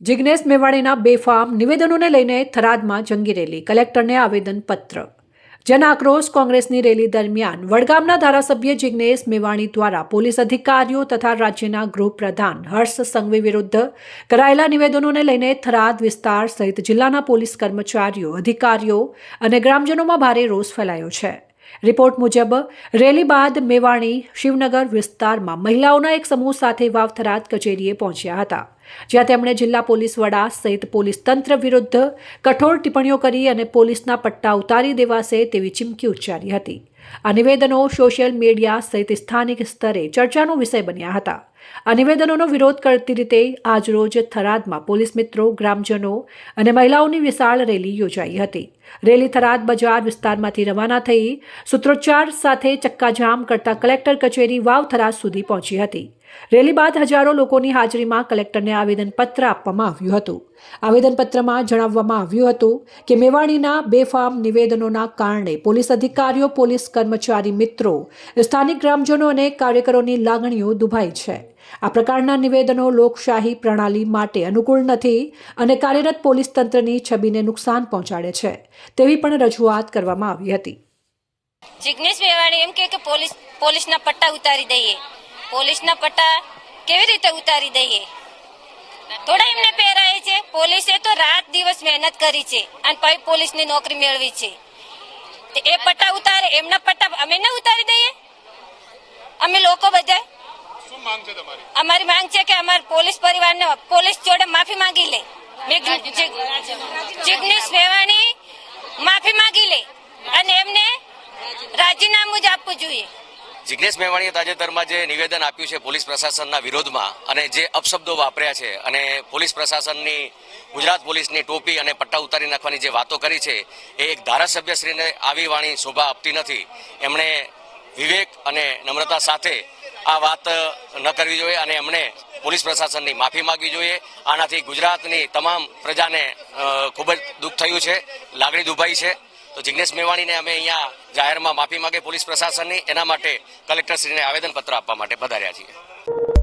જિગ્નેશ મેવાણીના બેફામ નિવેદનોને લઈને થરાદમાં જંગી રેલી. કલેક્ટરને આવેદનપત્ર જન આક્રોશ કોંગ્રેસની રેલી દરમિયાન વડગામના ધારાસભ્ય જિગ્નેશ મેવાણી દ્વારા પોલીસ અધિકારીઓ તથા રાજ્યના ગૃહપ્રધાન હર્ષ સંઘવી વિરુદ્ધ કરાયેલા નિવેદનોને લઈને થરાદ વિસ્તાર સહિત જિલ્લાના પોલીસ કર્મચારીઓ, અધિકારીઓ અને ગ્રામજનોમાં ભારે રોષ ફેલાયો છે. રિપોર્ટ મુજબ, રેલી બાદ મેવાણી શિવનગર વિસ્તારમાં મહિલાઓના એક સમૂહ સાથે વાવ થરાદ કચેરીએ પહોંચ્યા હતા, જ્યાં તેમણે જિલ્લા પોલીસ વડા સહિત પોલીસ તંત્ર વિરુદ્ધ કઠોર ટિપ્પણીઓ કરી અને પોલીસના પટ્ટા ઉતારી દેવાશે તેવી ચીમકી ઉચ્ચારી હતી. આ નિવેદનો સોશિયલ મીડિયા સહિત સ્થાનિક સ્તરે ચર્ચાનો વિષય બન્યા હતા. આ નિવેદનોનો વિરોધ કરતી રીતે આજરોજ થરાદમાં પોલીસ મિત્રો, ગ્રામજનો અને મહિલાઓની વિશાળ રેલી યોજાઈ હતી. રેલી થરાદ બજાર વિસ્તારમાંથી રવાના થઈ સૂત્રોચ્ચાર સાથે ચક્કાજામ કરતા કલેક્ટર કચેરી વાવ થરાદ સુધી પહોંચી હતી. રેલી બાદ હજારો લોકોની હાજરીમાં કલેક્ટરને આવેદનપત્ર આપવામાં આવ્યું હતું. આવેદનપત્રમાં જણાવવામાં આવ્યું હતું કે મેવાણીના બેફામ નિવેદનોના કારણે પોલીસ અધિકારીઓ, પોલીસ કર્મચારી મિત્રો, સ્થાનિક ગ્રામજનો અને કાર્યકરોની લાગણીઓ દુભાઈ છે. આ પ્રકારના નિવેદનો લોકશાહી પ્રણાલી માટે અનુકૂળ નથી અને કાર્યરત પોલીસ તંત્રની છબીને નુકસાન પહોંચાડે છે, તેવી પણ રજૂઆત કરવામાં આવી હતી. જિગ્નેશ મેવાણી એમ કે પોલીસ પોલીસના પટ્ટા ઉતારી દઈએ. પોલીસના પટ્ટા કેવી રીતે ઉતારી દઈએ? થોડા એમને પહેરાય છે. પોલીસે તો રાત દિવસ મહેનત કરી છે અને પછી પોલીસની નોકરી મેળવી છે. એ પટ્ટા ઉતારે એમના પટ્ટા અમે ના ઉતારી દઈએ? અમે લોકો બધા અમારી માંગ છે કે અમારા પોલીસ પરિવારને પોલીસ જોડે માફી માંગી લે. જિગ્નેશ મેવાણી માફી માંગી લે. અને એમને રાજીનામું જ આપવું જોઈએ. જિગ્નેશ મેવાણીએ તાજેતરમાં જે નિવેદન આપ્યું છે પોલીસ પ્રશાસનના વિરોધમાં અને જે અપશબ્દો વાપર્યા છે અને પોલીસ પ્રશાસનની ગુજરાત પોલીસની ટોપી અને પટ્ટા ઉતારી નાખવાની જે વાતો કરી છે, એ એક ધારાસભ્યશ્રીને આવી વાણી શોભા આપતી નથી. એમણે વિવેક અને નમ્રતા સાથે આ વાત ન કરવી જોઈએ અને એમણે પોલીસ પ્રશાસનની માફી માંગવી જોઈએ. આનાથી ગુજરાતની તમામ પ્રજાને ખૂબ જ દુઃખ થયું છે, લાગણી દુભાઈ છે. તો જિગ્નેશ મેવાણીને અમે અહીંયા જાહેરમાં માફી માંગે પોલીસ પ્રશાસનની. એના માટે કલેક્ટરશ્રીને આવેદનપત્ર આપવા માટે પધાર્યા છીએ.